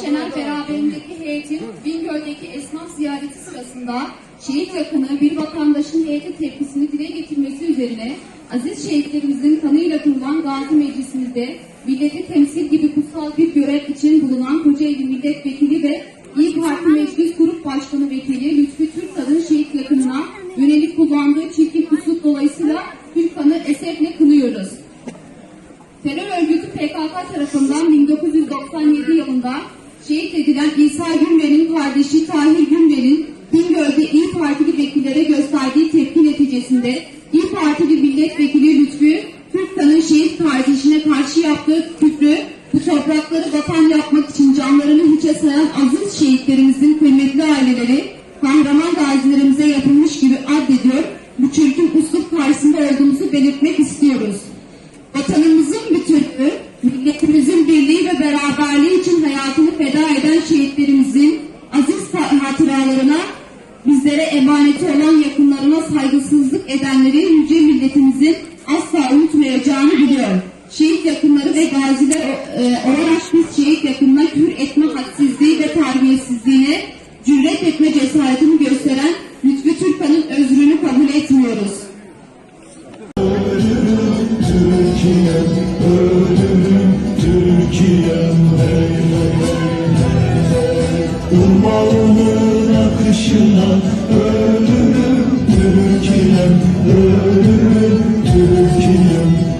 Şener beraberindeki heyetin Bingöl'deki esnaf ziyareti sırasında şehit yakını bir vatandaşın heyete tepkisini dile getirmesi üzerine aziz şehitlerimizin kanıyla kurulan Gazi Meclisimizde milleti temsil gibi kutsal bir görev için bulunan Kocaeli Milletvekili ve İYİ Parti Meclis Grup Başkanı Vekili Lütfü Türkan'ın şehit yakınına yönelik kullandığı çirkin üslup dolayısıyla Türkan'ı esefle kınıyoruz. Terör örgütü PKK tarafından 1997 yılında şehit edilen İsa Günver'in kardeşi Tahir Günver'in Bingöl'de İyi Partili vekillere gösterdiği tepki neticesinde İyi Partili milletvekili Lütfü Türkkan'ın şehit kardeşine karşı yaptığı küfrü bu toprakları vatan yapmak için canlarını hiçe sayan aziz şehitlerimizin kıymetli aileleri kahraman gazilerimize yapılmış gibi addediyor. Bu çirkin uslup karşısında olduğumuzu belirtmek istiyoruz. Birliği beraberliği için hayatını feda eden şehitlerimizin aziz hatıralarına, bizlere emaneti olan yakınlarına saygısızlık edenleri yüce milletimizin asla unutmayacağını biliyor. Şehit yakınları ve gaziler e, olarak biz şehit yakınına küfür etme hadsizliği ve terbiyesizliğine Türkiye'm, ölümüm Türkiye'm.